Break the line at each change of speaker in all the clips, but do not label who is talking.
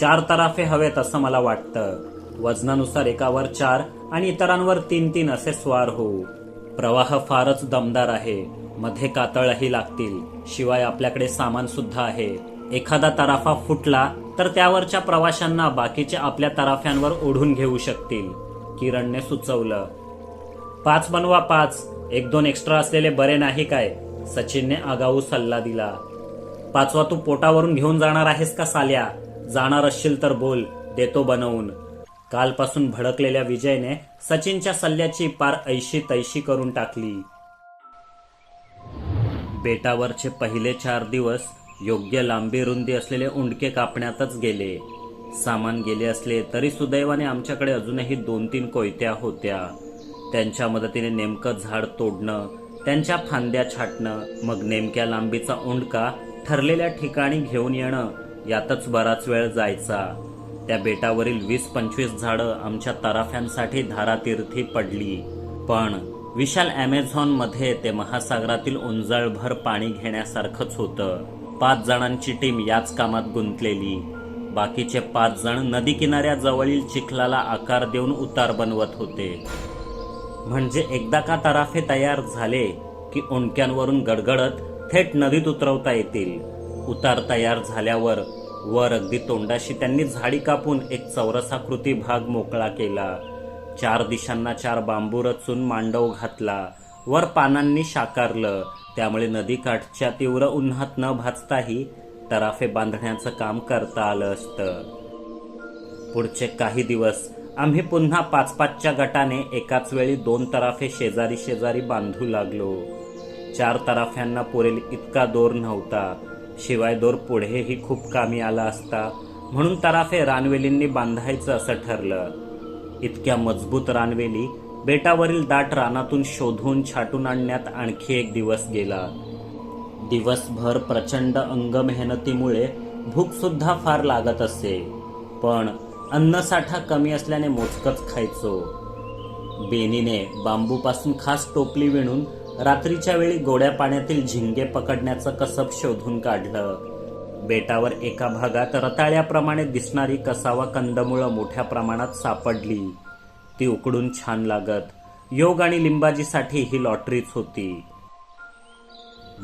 चार तराफे हवेत असं मला वाटतं. वजनानुसार एकावर चार आणि इतरांवर तीन तीन असे स्वार होऊ. प्रवाह फारच दमदार आहे. मध्ये कातळही लागतील. शिवाय आपल्याकडे सामान सुद्धा आहे. एखादा तराफा फुटला तर त्यावरच्या प्रवाशांना बाकीच्या आपल्या तराफ्यांवर ओढून घेऊ शकतील. किरणने सुचवलं. पाच बनवा पाच. एक दोन एक्स्ट्रा असलेले बरे नाही काय? सचिनने आगाऊ सल्ला दिला. पाचवा तू पोटावरून घेऊन जाणार आहेस का साल्या? जाणार असशील तर बोल देतो बनवून. कालपासून भडकलेल्या विजयने सचिनच्या सल्ल्याची पार ऐशी तैशी करून टाकली. बेटावरचे पहिले चार दिवस योग्य लांबी रुंदी असलेले उंडके कापण्यातच गेले. सामान गेले असले तरी सुदैवाने आमच्याकडे अजूनही दोन तीन कोयत्या होत्या. त्यांच्या मदतीने नेमकं झाड तोडणं त्यांच्या फांद्या छाटणं मग नेमक्या लांबीचा उंडका ठरलेल्या ठिकाणी घेऊन येणं यातच बराच वेळ जायचा. त्या बेटावरील वीस पंचवीस झाडं आमच्या तराफ्यांसाठी धारातीर्थी पडली. पण विशाल ॲमेझॉनमध्ये ते महासागरातील उंजळभर पाणी घेण्यासारखंच होतं. पाच जणांची टीम याच कामात गुंतलेली. बाकीचे पाच जण नदी किनाऱ्याजवळील चिखलाला आकार देऊन उतार बनवत होते. म्हणजे एकदा का तराफे तयार झाले की उंडक्यांवरून गडगडत थेट नदीत उतरवता येतील. उतार तयार झाल्यावर वर अगदी तोंडाशी त्यांनी झाडी कापून एक चौरसाकृती भाग मोकळा केला. चार दिशांना चार बांबू रचून मांडव घातला. वर पानांनी शाकारलं. त्यामुळे नदीकाठच्या तीव्र उन्हात न भाजताही तराफे बांधण्याचं काम करता आलं असतं. पुढचे काही दिवस आम्ही पुन्हा पाच पाचच्या गटाने एकाच वेळी दोन तराफे शेजारी शेजारी बांधू लागलो. चार तराफ्यांना पुरेल इतका दोर नव्हता. शिवाय दोर पुढेही खूप कामी आला असता. म्हणून तराफे रानवेलींनी बांधायचं असं ठरलं. इतक्या मजबूत रानवेली बेटावरील दाट रानातून शोधून छाटून आणण्यात आणखी एक दिवस गेला. दिवसभर प्रचंड अंग मेहनतीमुळे फार लागत असे. पण अन्नसाठा कमी असल्याने मोजकच खायचो. बेनीने बांबूपासून खास टोपली विणून रात्रीच्या वेळी गोड्या पाण्यातील झिंगे पकडण्याचं कसब शोधून काढलं. बेटावर एका भागात रताळ्याप्रमाणे दिसणारी कसावा कंदमुळं मोठ्या प्रमाणात सापडली. ती उकडून छान लागत योग आणि लिंबाजीसाठी ही लॉटरीच होती.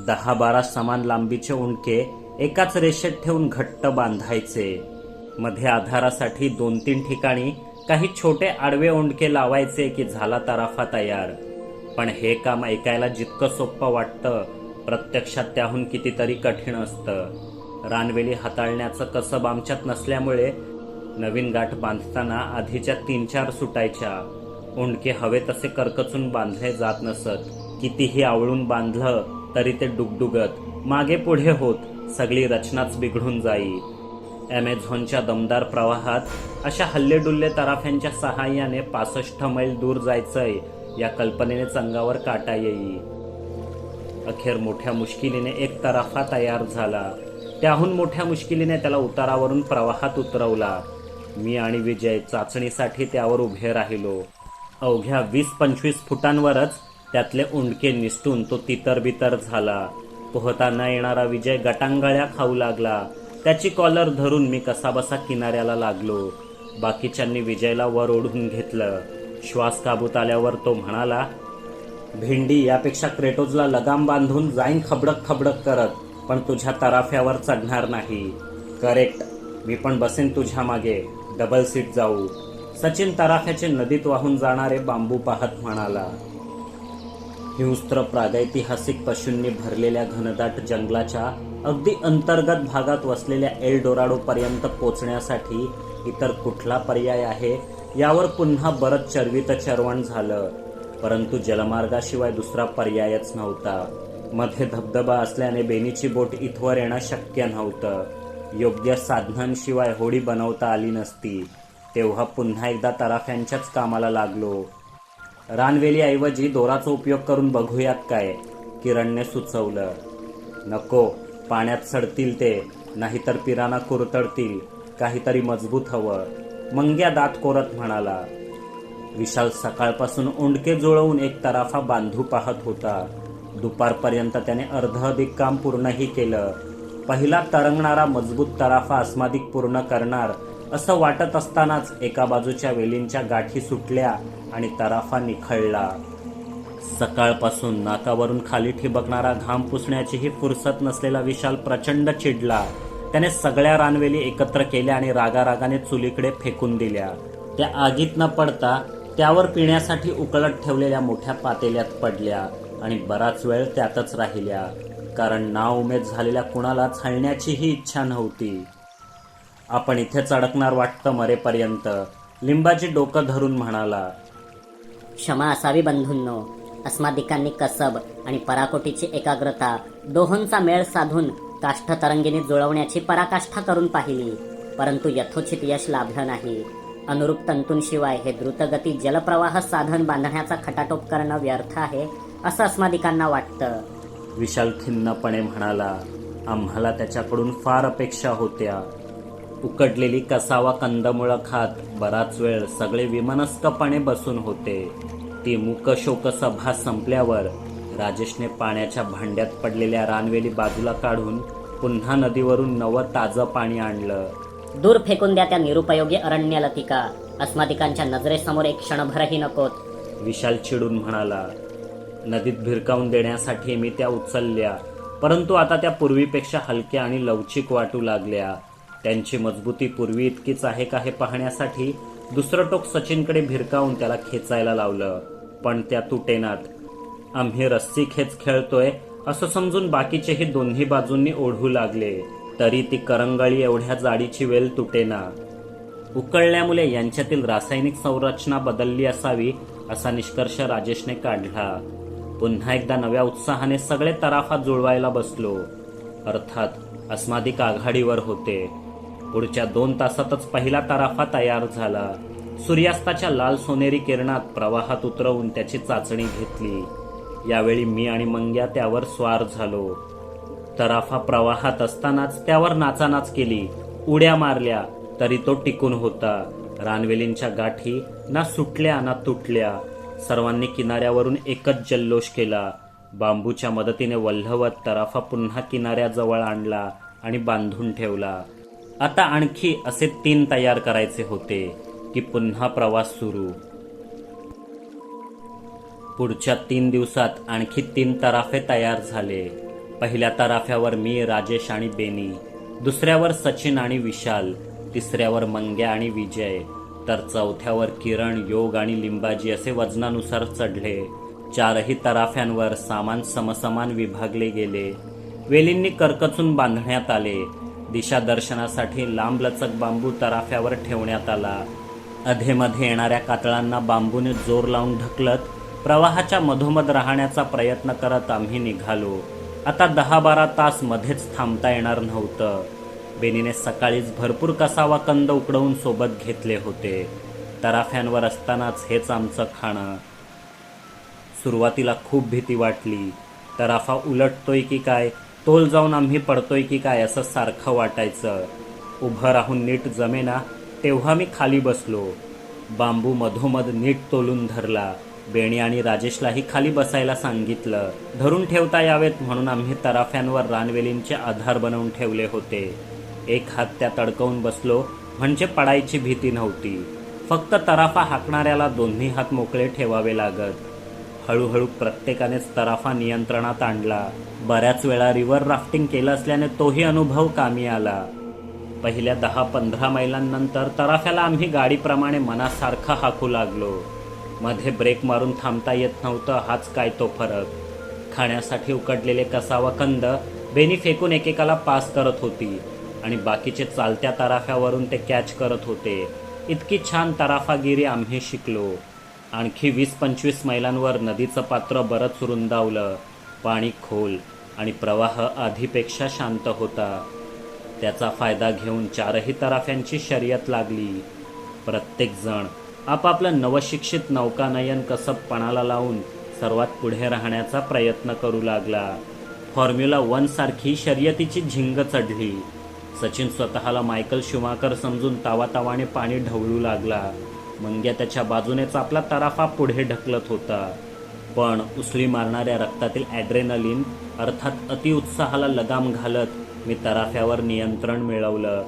दहा बारा समान लांबीचे उंडके एकाच रेषेत ठेवून घट्ट बांधायचे. मध्ये आधारासाठी दोन तीन ठिकाणी काही छोटे आडवे उंडके लावायचे की झाला तराफा तयार. पण हे काम ऐकायला जितकं सोपं वाटतं प्रत्यक्षात त्याहून कितीतरी कठीण असतं. रानवेली हाताळण्याचं कसब आमच्यात नसल्यामुळे नवीन गाठ बांधताना आधीच्या तीन चार सुटायच्या. उंडके हवे तसे करकचून बांधले जात नसत. कितीही आवळून बांधलं तरी ते डुगडुगत. मागे पुढे होत सगळी रचनाच बिघडून जाई. ॲमेझॉनच्या दमदार प्रवाहात अशा हल्लेडुल्ले तराफ्यांच्या सहाय्याने पासष्ट मैल दूर जायचंय या कल्पनेने अंगावर काटा येई. अखेर मोठ्या मुश्किलीने एक तराफा तयार झाला. त्याहून मोठ्या मुश्किलीने त्याला उतारावरून प्रवाहात उतरवला. मी आणि विजय चाचणीसाठी त्यावर उभे राहिलो. अवघ्या वीस पंचवीस फुटांवरच त्यातले उंडके निसटून तो तितर बितर झाला. पोहता न येणारा विजय गटांगळ्या खाऊ लागला. त्याची कॉलर धरून मी कसाबसा किनाऱ्याला लागलो. बाकीच्यांनी विजयला वर ओढून घेतलं. श्वास काबूत आल्यावर तो म्हणाला भेंडी यापेक्षा क्रेटोजला लगाम बांधून जाईन खबडक खबडक करत पण तुझ्या तराफ्यावर चढणार नाही. करेक्ट. मी पण बसेन तुझ्या मागे. डबल सीट जाऊ. सचिन तराफ्याचे नदीत वाहून जाणारे बांबू पाहत म्हणाला हिंस्त्र प्रागैतिहासिक पशूंनी भरलेल्या घनदाट जंगलाच्या अगदी अंतर्गत भागात वसलेल्या एल डोराडो पर्यंत पोचण्यासाठी इतर कुठला पर्याय आहे यावर पुन्हा बरंच चरवित चरवण झालं. परंतु जलमार्गाशिवाय दुसरा पर्यायच नव्हता. मध्ये धबधबा असल्याने बेनीची बोट इथवर येणं शक्य नव्हतं. योग्य साधनांशिवाय होडी बनवता आली नसती. तेव्हा पुन्हा एकदा तराफ्यांच्याच कामाला लागलो. रानवेलीऐवजी दोराचा उपयोग करून बघूयात काय? किरणने सुचवलं. नको पाण्यात सडतील ते. नाहीतर पिराना कुरतडतील. काहीतरी मजबूत हवं. मंग्या दात कोरत म्हणाला विशाल सकाळपासून उंडके जुळवून एक तराफा बांधू पाहत होता. दुपारपर्यंत त्याने अर्ध अधिक काम पूर्णही केलं. पहिला तरंगणारा मजबूत तराफा अस्मादिक पूर्ण करणार असं वाटत असतानाच एका बाजूच्या वेलींच्या गाठी सुटल्या आणि तराफा निखळला. सकाळपासून नाकावरून खाली ठिबकणारा घाम पुसण्याचीही फुरसत नसलेला विशाल प्रचंड चिडला. त्याने सगळ्या रानवेली एकत्र केल्या आणि रागारागाने चुलीकडे फेकून दिल्या. त्या आगीत न पडता त्यावर पिण्यासाठी उकळत ठेवलेल्या मोठ्या पातेल्यात पडल्या आणि बराच वेळ त्यातच राहिल्या. कारण नाउमेद झालेल्या कुणाला हलण्याचीही इच्छा नव्हती. आपण इथेच अडकणार वाटतं मरेपर्यंत लिंबाची डोकं धरून म्हणाला.
क्षमा असावी बंधूंनो. अस्मादिकांनी कसब आणि पराकोटीची एकाग्रता दोहोंचा मेळ साधून काष्ठतरंगिणी जुळवण्याची पराकाष्ठा करून पाहिली परंतु यथोचित यश लाभलं नाही. अनुरूप तंतूंशिवाय हे द्रुतगती जलप्रवाह साधन बांधण्याचा खटाटोप करणं व्यर्थ आहे असं अस्मादिकांना वाटतं.
विशाल खिन्नपणे म्हणाला आम्हाला त्याच्याकडून फार अपेक्षा होत्या. उकडलेली कसावा कंदमुळं खात बराच वेळ सगळे विमनस्कपणे बसून होते. ती मूकशोकसभा संपल्यावर राजेशने पाण्याच्या भांड्यात पडलेल्या रानवेली बाजूला काढून पुन्हा नदीवरून नवं ताजं पाणी आणलं.
दूर फेकून द्या त्या निरुपयोगी अरण्यलतिका. अस्मादिकांच्या नजरेसमोर एक क्षणभरही नकोत
विशाल चिडून म्हणाला नदीत भिरकावून देण्यासाठी मी त्या उचलल्या परंतु आता त्या पूर्वीपेक्षा हलक्या आणि लवचिक वाटू लागल्या. त्यांची मजबूती पूर्वी इतकीच आहे का हे पाहण्यासाठी दुसरं टोक सचिनकडे भिरकावून त्याला खेचायला लावलं पण त्या तुटेनात आम्ही रस्सी खेच खेळतोय असं समजून बाकीचेही दोन्ही बाजूंनी ओढू लागले. तरी ती करंगळी एवढ्या जाडीची वेल तुटेना उकळल्यामुळे यांच्यातील रासायनिक संरचना बदलली असावी असा निष्कर्ष राजेशने काढला. पुन्हा एकदा नव्या उत्साहाने सगळे तराफा जुळवायला बसलो. अर्थात अस्मादिक आघाडीवर होते. पुढच्या दोन तासातच पहिला तराफा तयार झाला. सूर्यास्ताच्या लाल सोनेरी किरणात प्रवाहात उतरवून त्याची चाचणी घेतली. यावेळी मी आणि मंग्या त्यावर स्वार झालो. तराफा प्रवाहात असतानाच त्यावर नाचानाच केली. उड्या मारल्या तरी तो टिकून होता. रानवेलींच्या गाठी ना सुटल्या ना तुटल्या. सर्वांनी किनाऱ्यावरून एकच जल्लोष केला. बांबूच्या मदतीने वल्हवत तराफा पुन्हा किनाऱ्याजवळ आणला आणि बांधून ठेवला. आता आणखी असे तीन तयार करायचे होते की पुन्हा प्रवास सुरू. पुढच्या तीन दिवसात आणखी तीन तराफे तयार झाले. पहिल्या तराफ्यावर मी राजेश आणि बेनी दुसऱ्यावर सचिन आणि विशाल तिसऱ्यावर मंग्या आणि विजय तर चौथ्यावर किरण योग आणि लिंबाजी असे वजनानुसार चढले. चारही तराफ्यांवर सामान समसमान विभागले गेले. वेलींनी करकचून बांधण्यात आले. दिशादर्शनासाठी लांबलचक बांबू तराफ्यावर ठेवण्यात आला. अधेमध्ये येणाऱ्या कातळांना बांबूने जोर लावून ढकलत प्रवाहाच्या मधोमध राहण्याचा प्रयत्न करत आम्ही निघालो. आता दहा बारा तास मध्येच थांबता येणार नव्हतं. बेनीने सकाळीच भरपूर कसावा कंद उकडवून सोबत घेतले होते. तराफ्यांवर असतानाच हेच आमचं खाणं. सुरुवातीला खूप भीती वाटली. तराफा उलटतोय की काय तोल जाऊन आम्ही पडतोय की काय असं सारखं वाटायचं. उभं राहून नीट जमेना तेव्हा मी खाली बसलो. बांबू मधोमध नीट तोलून धरला. बेणी आणि राजेशलाही खाली बसायला सांगितलं. धरून ठेवता यावेत म्हणून आम्ही तराफ्यांवर रानवेलींचे आधार बनवून ठेवले होते. एक हात त्या तडकवून बसलो म्हणजे पडायची भीती नव्हती. फक्त तराफा हाकणाऱ्याला दोन्ही हात मोकळे ठेवावे लागत. हळूहळू प्रत्येकानेच तराफा नियंत्रणात आणला. बऱ्याच वेळा रिव्हर राफ्टिंग केलं असल्याने तोही अनुभव कामी आला. पहिल्या दहा पंधरा मैलांनंतर तराफ्याला आम्ही गाडीप्रमाणे मनासारखा हाकू लागलो. मध्ये ब्रेक मारून थांबता येत नव्हतं. हाच काय तो फरक? खाण्यासाठी उकडलेले कसावा कंद बेनी फेकून एकेकाला पास करत होती आणि बाकीचे चालत्या तराफ्यावरून ते कॅच करत होते. इतकी छान तराफागिरी आम्ही शिकलो. आणखी वीस पंचवीस मैलांवर नदीचं पात्र बरंच रुंदावलं. पाणी खोल आणि प्रवाह आधीपेक्षा शांत होता. त्याचा फायदा घेऊन चारही तराफ्यांची शर्यत लागली. प्रत्येकजण आपापलं नवशिक्षित नौकानयन कसं पणाला लावून सर्वात पुढे राहण्याचा प्रयत्न करू लागला. फॉर्म्युला वनसारखी शर्यतीची झिंग चढली. सचिन स्वतःला मायकल शुमाकर समजून तावातावाने पाणी ढवळू लागला. मंग्या त्याच्या बाजूनेच आपला तराफा पुढे ढकलत होता. पण उसळी मारणाऱ्या रक्तातील ॲड्रेनलिन अर्थात अतिउत्साहाला लगाम घालत मी तराफ्यावर नियंत्रण मिळवलं.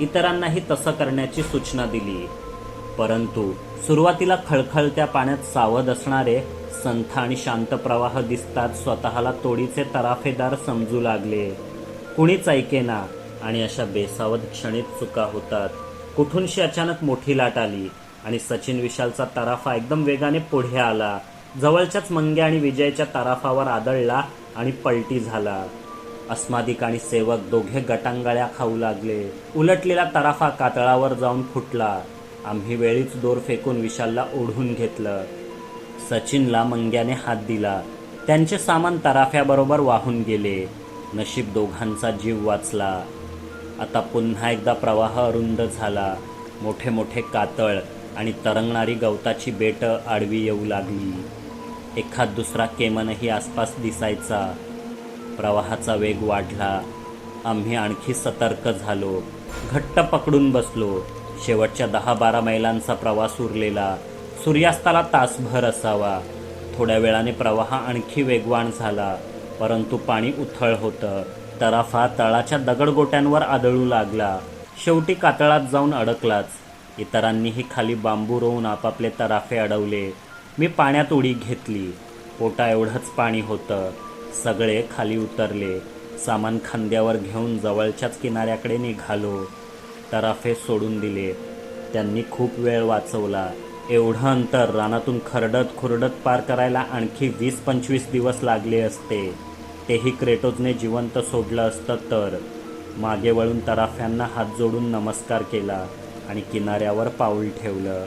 इतरांनाही तसं करण्याची सूचना दिली. परंतु सुरुवातीला खळखळत्या पाण्यात सावध असणारे संथ आणि शांत प्रवाह दिसतात स्वतःला तोडीचे तराफेदार समजू लागले. कुणीच ऐकेना आणि अशा बेसावध क्षणीत चुका होतात. कुठूनशी अचानक मोठी लाट आली आणि सचिन विशालचा तराफा एकदम वेगाने पुढे आला. जवळच्याच मंग्या आणि विजयच्या तराफावर आदळला आणि पलटी झाला. अस्मादिक आणि सेवक दोघे गटांगळ्या खाऊ लागले. उलटलेला तराफा कातळावर जाऊन फुटला. आम्ही वेळीच दोर फेकून विशालला ओढून घेतलं. सचिनला मंग्याने हात दिला. त्यांचे सामान तराफ्याबरोबर वाहून गेले. नशीब दोघांचा जीव वाचला. आता पुन्हा एकदा प्रवाह अरुंद झाला. मोठे मोठे कातळ आणि तरंगणारी गवताची बेटं आडवी येऊ लागली. एखाद दुसरा केमनही आसपास दिसायचा. प्रवाहाचा वेग वाढला. आम्ही आणखी सतर्क झालो. घट्ट पकडून बसलो. शेवटच्या दहा बारा मैलांचा प्रवास उरलेला. सूर्यास्ताला तासभर असावा. थोड्या वेळाने प्रवाह आणखी वेगवान झाला. परंतु पाणी उथळ होतं. तराफा तळाच्या दगडगोट्यांवर आदळू लागला. शेवटी कातळात जाऊन अडकलाच. इतरांनीही खाली बांबू रोवून आपापले तराफे अडवले. मी पाण्यात उडी घेतली. पोटा एवढंच पाणी होतं. सगळे खाली उतरले. सामान खांद्यावर घेऊन जवळच्याच किनाऱ्याकडे निघालो. तराफे सोडून दिले. त्यांनी खूप वेळ वाचवला. एवढं अंतर रानातून खरडत खुरडत पार करायला आणखी वीस पंचवीस दिवस लागले असते. तेही क्रेटोजने जिवंत सोडलं असतं तर. मागे वळून तराफ्यांना हात जोडून नमस्कार केला आणि किनाऱ्यावर पाऊल ठेवलं.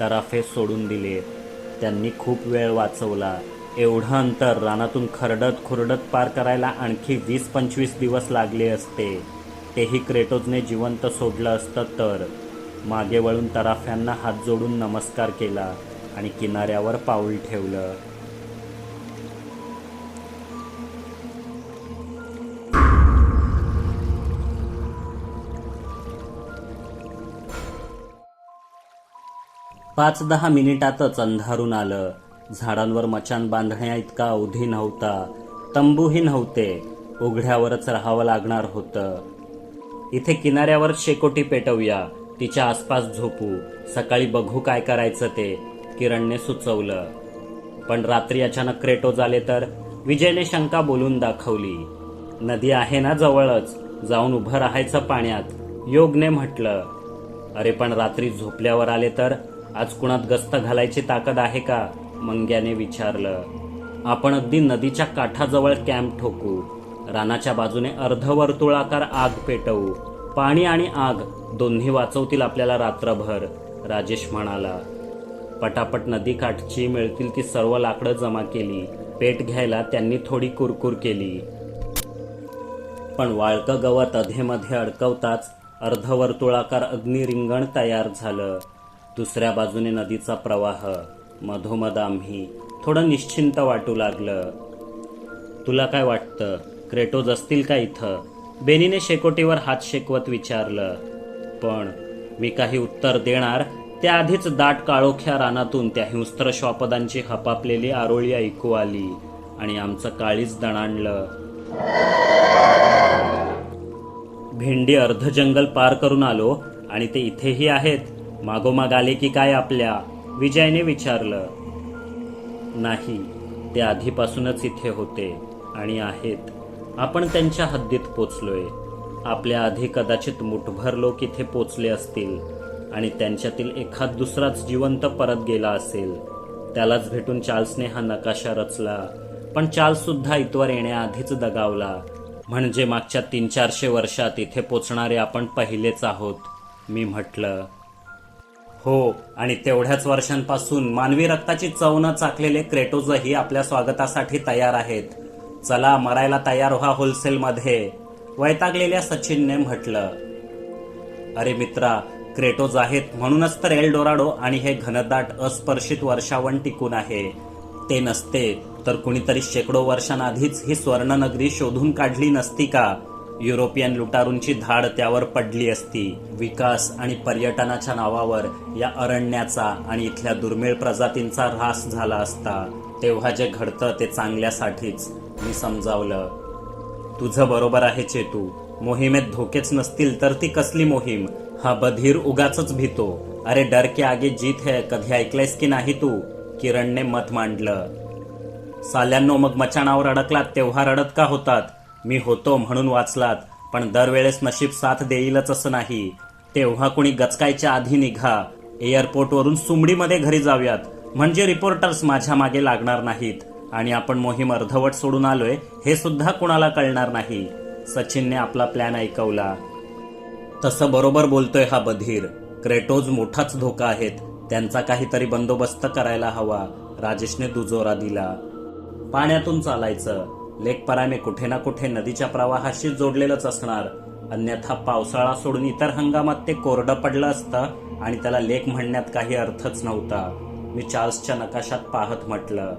तराफे सोडून दिले. त्यांनी खूप वेळ वाचवला. एवढं अंतर रानातून खरडत खुरडत पार करायला आणखी वीस पंचवीस दिवस लागले असते. तेही क्रेटोजने जिवंत सोडलं असतं तर. मागे वळून तराफ्यांना हात जोडून नमस्कार केला आणि किनाऱ्यावर पाऊल ठेवलं. पाच दहा मिनिटातच अंधारून आलं. झाडांवर मचान बांधण्या इतका अवधी नव्हता. तंबूही नव्हते. उघड्यावरच राहावं लागणार होतं. इथे किनाऱ्यावर शेकोटी पेटवूया. तिच्या आसपास झोपू. सकाळी बघू काय करायचं ते. किरणने सुचवलं. पण रात्री अचानक क्रेटोज आले तर विजयने शंका बोलून दाखवली. नदी आहे ना जवळच? जाऊन उभं राहायचं पाण्यात. योगने म्हटलं अरे पण रात्री झोपल्यावर आले तर आज कुणात गस्त घालायची ताकद आहे का? मंग्याने विचारलं. आपण अगदी नदीच्या काठाजवळ कॅम्प ठोकू. रानाच्या बाजूने अर्धवर्तुळाकार आग पेटवू. पाणी आणि आग दोन्ही वाचवतील आपल्याला रात्रभर राजेश म्हणाला. पटापट नदी काठची मिळतील ती सर्व लाकडं जमा केली. पेट घ्यायला त्यांनी थोडी कुरकुर केली. पण वाळकं गवत अधेमध्ये अडकवताच अर्धवर्तुळाकार अग्निरिंगण तयार झालं. दुसऱ्या बाजूने नदीचा प्रवाह मधोमध आम्ही थोडं निश्चिंत वाटू लागलं. तुला काय वाटतं? क्रेटोज असतील का इथं? बेनीने शेकोटीवर हात शेकवत विचारलं. पण मी काही उत्तर देणार त्याआधीच दाट काळोख्या रानातून त्या हिंस्त्र श्वापदांची हपापलेली आरोळी ऐकू आली आणि आमचं काळीच दणाणलं. भेंडी अर्ध जंगल पार करून आलो आणि ते इथेही आहेत. मागोमाग आले की काय आपल्या? विजयने विचारलं. नाही ते आधीपासूनच इथे होते आणि आहेत. आपण त्यांच्या हद्दीत पोचलोय. आपल्या आधी कदाचित मुठभर लोक इथे पोचले असतील आणि त्यांच्यातील एखाद दुसराच जिवंत परत गेला असेल. त्यालाच भेटून चार्ल्सने हा नकाशा रचला पण चार्ल्स सुद्धा इथवर येण्याआधीच दगावला. म्हणजे मागच्या तीन चारशे वर्षात इथे पोचणारे आपण पहिलेच आहोत मी म्हटलं. हो आणि तेवढ्याच वर्षांपासून मानवी रक्ताची चव न चाकलेले क्रेटोजही आपल्या स्वागतासाठी तयार आहेत. चला मरायला तयार व्हा होलसेलमध्ये वैतागलेल्या सचिनने म्हटलं. अरे मित्रा क्रेटोज आहेत म्हणूनच तर एलडोराडो आणि हे घनदाट अस्पर्शित वर्षावन टिकून आहे. ते नसते तर कुणीतरी शेकडो वर्षांआधीच ही स्वर्णनगरी शोधून काढली नसती का? युरोपियन लुटारूंची धाड त्यावर पडली असती. विकास आणि पर्यटनाच्या नावावर या अरण्याचा आणि इथल्या दुर्मिळ प्रजातींचा ऱ्हास झाला असता. तेव्हा जे घडतं ते चांगल्यासाठीच. मी समजावलं. तुझं बरोबर आहे चेतू. मोहिमेत धोकेच नसतील तर ती कसली मोहीम? हा बधीर उगाच भीतो. अरे डर के आगे जीत है कधी ऐकलंयस की नाही तू? किरणने मत मांडलं. साल्यांनो मग मचाणावर अडकलात तेव्हा रडत का होतात? मी होतो म्हणून वाचलात पण दरवेळेस नशीब साथ देईलच असं नाही. तेव्हा कुणी गचकायच्या आधी निघा. एअरपोर्टवरून सुमडीमध्ये घरी जाऊयात. म्हणजे रिपोर्टर्स माझ्या मागे लागणार नाहीत. आणि आपण मोहीम अर्धवट सोडून आलोय हे सुद्धा कुणाला कळणार नाही. सचिनने आपला प्लॅन ऐकवला. तसं बरोबर बोलतोय हा बधीर. क्रेटोज मोठाच धोका आहेत. त्यांचा काहीतरी बंदोबस्त करायला हवा. राजेशने दुजोरा दिला. पाण्यातून चालायचं. लेकपराने कुठे ना कुठे नदीच्या प्रवाहाशी जोडलेलंच असणार. अन्यथा पावसाळा सोडून इतर हंगामात ते कोरडं पडलं असतं आणि त्याला लेक म्हणण्यात काही अर्थच नव्हता. मी चार्ल्सच्या नकाशात पाहत म्हटलं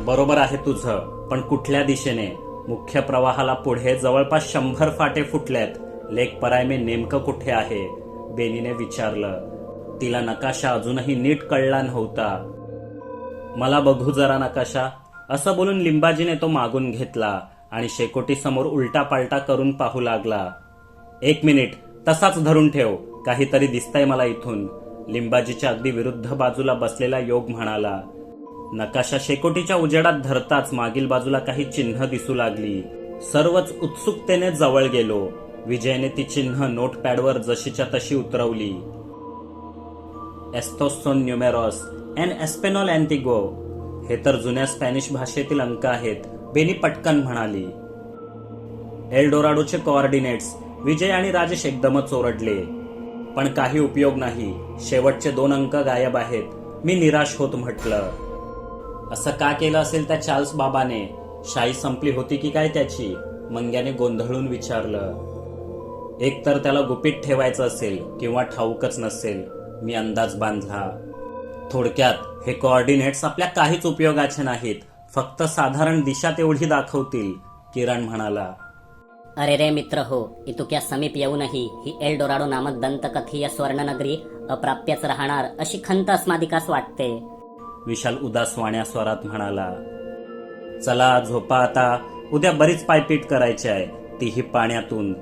बरोबर आहे तुझं पण कुठल्या दिशेने? मुख्य प्रवाहाला पुढे जवळपास शंभर फाटे फुटल्यात लेक परायमे नेमकं कुठे आहे? बेनीने विचारलं. तिला नकाशा अजूनही नीट कळला नव्हता. मला बघू जरा नकाशा. असं बोलून लिंबाजीने तो मागून घेतला आणि शेकोटी समोर उलटा पालटा करून पाहू लागला. एक मिनिट तसाच धरून ठेव काहीतरी दिसतंय मला इथून. लिंबाजीच्या अगदी विरुद्ध बाजूला बसलेला योग म्हणाला नकाशा शेकोटीच्या उजेडात धरताच मागील बाजूला काही चिन्ह दिसू लागली. सर्वच उत्सुकतेने जवळ गेलो. विजयने ती चिन्ह नोटपॅडवर जशीच्या तशी उतरवली. एस्तोस्सोन न्युमेरॉस एन एस्पेनॉल अँटिगो हे तर जुन्या स्पॅनिश भाषेतील अंक आहेत बेनी पटकन म्हणाली. एल्डोराडोचे कोऑर्डिनेट्स विजय आणि राजेश एकदमच ओरडले. पण काही उपयोग नाही शेवटचे दोन अंक गायब आहेत मी निराश होत म्हटलं. असं का केलं असेल त्या चार्ल्स बाबाने? शाई संपली होती की काय त्याची? मंग्याने गोंधळून विचारलं. एक तर त्याला गुपित ठेवायचं असेल किंवा ठाऊकच नसेल मी अंदाज बांधला. थोडक्यात हे कोऑर्डिनेट्स आपल्या काहीच उपयोगाचे नाहीत. फक्त साधारण दिशा तेवढी दाखवतील किरण म्हणाला.
अरे रे मित्र हो इतुक्या समीप येऊनही ही एल डोराडो नामक दंतकथीय स्वर्णनगरी अप्राप्यच राहणार अशी खंत अस्मादिकास वाटते.
विशाल उदास वाण्या स्वरात म्हणाला चला झोपा आता. उद्या बरीच पायपीट करायची आहे तीही पाण्यातून.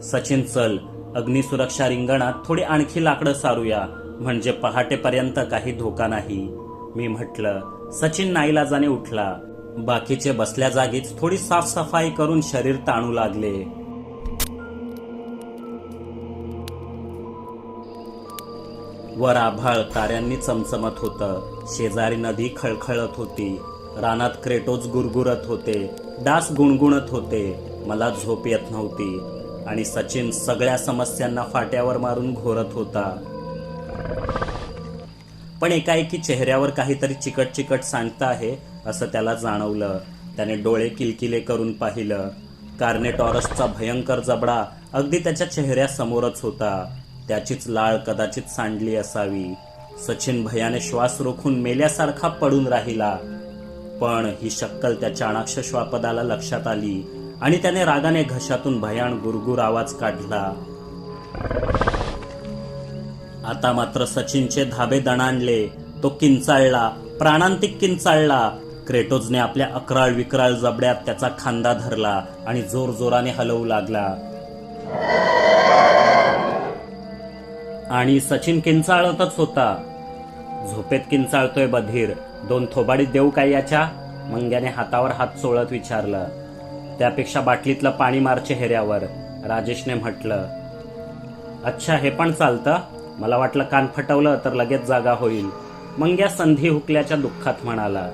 सचिन चल. अग्निसुरक्षा रिंगणात थोडी आणखी लाकडं सारूया. म्हणजे पहाटेपर्यंत काही धोका नाही. मी म्हटलं सचिन नाईलाजाने उठला. बाकीचे बसल्या जागीच थोडी साफसफाई करून शरीर ताणू लागले. वर आभाळ ताऱ्यांनी चमचमत होतं. शेजारी नदी खळखळत होती. रानात क्रेटोज गुरगुरत होते. डास गुणगुणत होते. मला झोप येत नव्हती. आणि सचिन सगळ्या समस्यांना फाट्यावर मारून घोरत होता. पण एकाएकी चेहऱ्यावर काहीतरी चिकट चिकट सांगतं आहे असं त्याला जाणवलं. त्याने डोळे किलकिले करून पाहिलं. कार्नेटॉरसचा भयंकर जबडा अगदी त्याच्या चेहऱ्यासमोरच होता. त्याचीच लाळ कदाचित सांडली असावी. सचिन भयाने श्वास रोखून मेल्यासारखा पडून राहिला. पण ही शक्कल त्या चाणाक्ष श्वापदाला लक्षात आली आणि त्याने रागाने घशातून भयान गुरगुर आवाज काढला. आता मात्र सचिनचे धाबे दणाणले. तो किंचाळला प्राणांतिक किंचाळला. क्रेटोजने आपल्या अकराळ विकराळ जबड्यात त्याचा खांदा धरला आणि जोर जोराने हलवू लागला. आणि सचिन किंचाळतच होता. झोपेत किंचाळतोय बधीर. दोन थोबाडी देऊ काय याच्या? मंग्याने हातावर हात चोळत विचारलं. त्यापेक्षा बाटलीतलं पाणी मार चेहऱ्यावर राजेशने म्हटलं अच्छा हे पण चालतं. मला वाटलं कान फटवलं तर लगेच जागा होईल. मंग्या संधी हुकल्याच्या दुःखात म्हणाला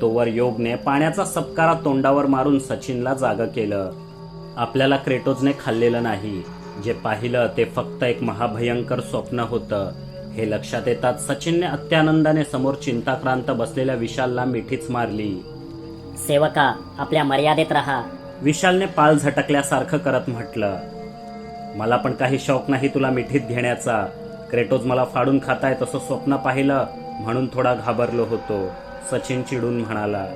तोवर योगने पाण्याचा सपकारा तोंडावर मारून सचिनला जाग केलं. आपल्याला क्रेटोजने खाल्लेलं नाही. जे पाहिलं ते फक्त एक महाभयंकर स्वप्न होतं. हे लक्षात येताच सचिनने अत्यानंदाने समोर चिंताक्रांत बसलेल्या विशालला मिठीच मारली.
सेवका आपल्या मर्यादेत राहा.
विशालने पाल झटकल्यासारखं करत म्हटलं मला पण काही शौक नाही तुला मिठीत घेण्याचा. क्रेटोज मला फाडून खाताय तसं स्वप्न पाहिलं म्हणून थोडा घाबरलो होतो सचिन चिडून म्हणाला.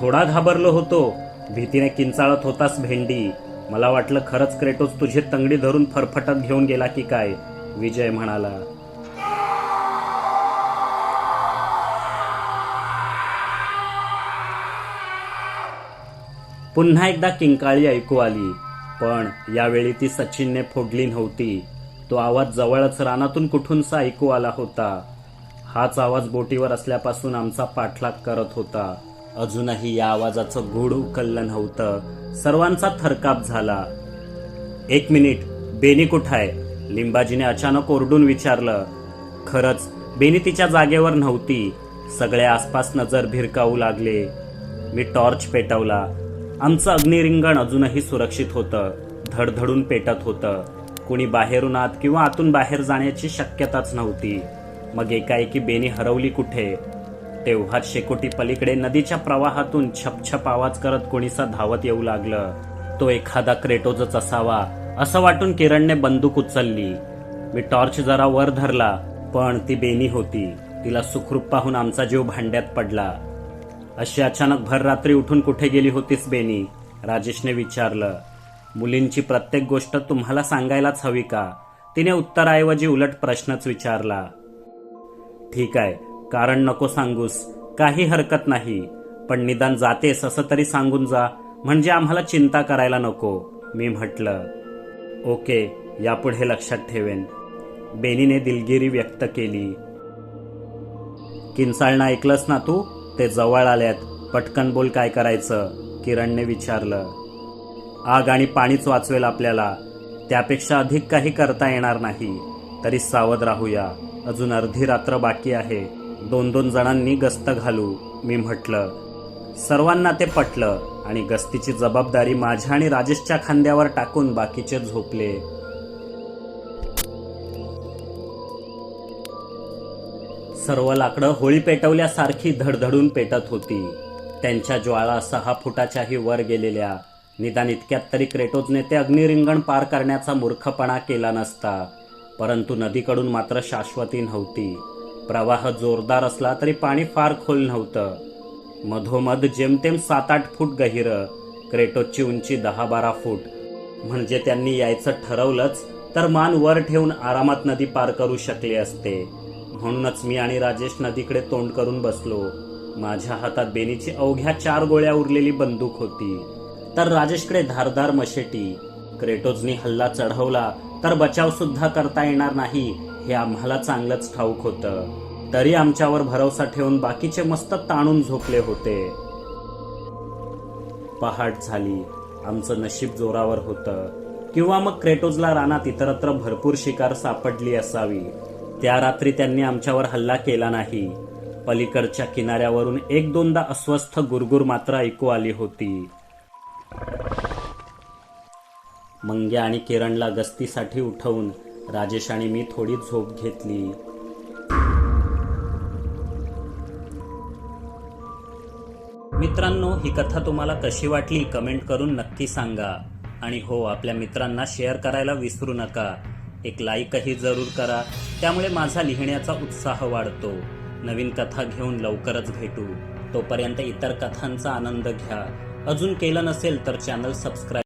थोडा घाबरलो होतो भीतीने किंचाळत होतास भेंडी. मला वाटलं खरंच क्रेटोज तुझी तंगडी धरून फरफटत घेऊन गेला की काय? विजय म्हणाला. पुन्हा एकदा किंकाळी ऐकू आली. पण यावेळी ती सचिनने फोडली नव्हती. तो आवाज जवळच रानातून कुठूनसा ऐकू आला होता. हाच आवाज बोटीवर असल्यापासून आमचा पाठलाग करत होता. अजूनही या आवाजाचं गूढ उकललं नव्हतं. सर्वांचा थरकाप झाला. एक मिनिट बेनी कुठं आहे लिंबाजीने अचानक ओरडून विचारलं. खरंच बेनी तिच्या जागेवर नव्हती. सगळे आसपास नजर भिरकावू लागले. मी टॉर्च पेटवला. आमचं अग्निरिंगण अजूनही सुरक्षित होतं. धडधडून पेटत होतं. कुणी बाहेरून आत किंवा आतून बाहेर जाण्याची शक्यताच नव्हती. मग एकाएकी बेनी हरवली कुठे? तेव्हाच शेकोटी पलीकडे नदीच्या प्रवाहातून छपछप आवाज करत कोणीसा धावत येऊ लागलं. तो एखादा क्रेटोजच असावा असं वाटून किरणने बंदूक उचलली. मी टॉर्च जरा वर धरला पण ती बेनी होती. तिला सुखरूप पाहून आमचा जीव भांड्यात पडला. अशी अचानक भर रात्री उठून कुठे गेली होतीस बेनी? राजेशने विचारलं. मुलींची प्रत्येक गोष्ट तुम्हाला सांगायलाच हवी का? तिने उत्तराऐवजी उलट प्रश्नच विचारला. ठीक आहे कारण नको सांगूस. काही हरकत नाही. पण निदान जातेस असं तरी सांगून जा. म्हणजे आम्हाला चिंता करायला नको मी म्हटलं. ओके यापुढे लक्षात ठेवेन. बेनीने दिलगिरी व्यक्त केली. किंचाळणं ऐकलंस ना तू? ते जवळ आल्यात पटकन बोल काय करायचं? किरणने विचारलं. आग आणि पाणीच वाचवेल आपल्याला. त्यापेक्षा अधिक काही करता येणार नाही. तरी सावध राहूया. अजून अर्धी रात्र बाकी आहे. दोन दोन जणांनी गस्त घालू मी म्हटलं. सर्वांना ते पटलं आणि गस्तीची जबाबदारी माझ्या आणि राजेशच्या खांद्यावर टाकून बाकीचे झोपले. सर्व लाकडं होळी पेटवल्यासारखी धडधडून पेटत होती. त्यांच्या ज्वाळा सहा फुटाच्याही वर गेलेल्या निदान इतक्यात तरी क्रेटोजने ते अग्निरिंगण पार करण्याचा मूर्खपणा केला नसता. परंतु नदीकडून मात्र शाश्वती नव्हती. प्रवाह जोरदार असला तरी पाणी फार खोल नव्हतं. मधोमध जेमतेम सात आठ फूट गहिर क्रेटोजची उंची दहा बारा फूट. म्हणजे त्यांनी यायचं ठरवलंच तर मान वर ठेवून आरामात नदी पार करू शकले असते. म्हणूनच मी आणि राजेश नदीकडे तोंड करून बसलो. माझ्या हातात बेनीची अवघ्या चार गोळ्या उरलेली बंदूक होती. तर राजेशकडे धारदार मशेटी. क्रेटोजनी हल्ला चढवला तर बचाव सुद्धा करता येणार नाही हे आम्हाला चांगलंच ठाऊक होतं. तरी आमच्यावर भरोसा ठेवून बाकीचे मस्त ताणून झोपले होते. पहाट झाली. आमचं नशीब जोरावर होतं. किंवा मग क्रेटोजला रानात इतरत्र भरपूर शिकार सापडली असावी. त्या रात्री त्यांनी आमच्यावर हल्ला केला नाही. पलीकडच्या किनाऱ्यावरून एक दोनदा अस्वस्थ गुरगुर मात्र ऐकू आली होती. मंग्या आणि किरणला गस्तीसाठी उठवून राजेश आणि मी थोडी झोप घेतली. मित्रांनो ही कथा तुम्हाला कशी वाटली कमेंट करून नक्की सांगा. आणि हो आपल्या मित्रांना शेअर करायला विसरू नका. एक लाईकही जरूर करा. त्यामुळे माझा लिहिण्याचा उत्साह वाढतो. नवीन कथा घेऊन लवकरच भेटू. तोपर्यंत इतर कथांचा आनंद घ्या. अजून केलं नसेल तर चॅनल सबस्क्राईब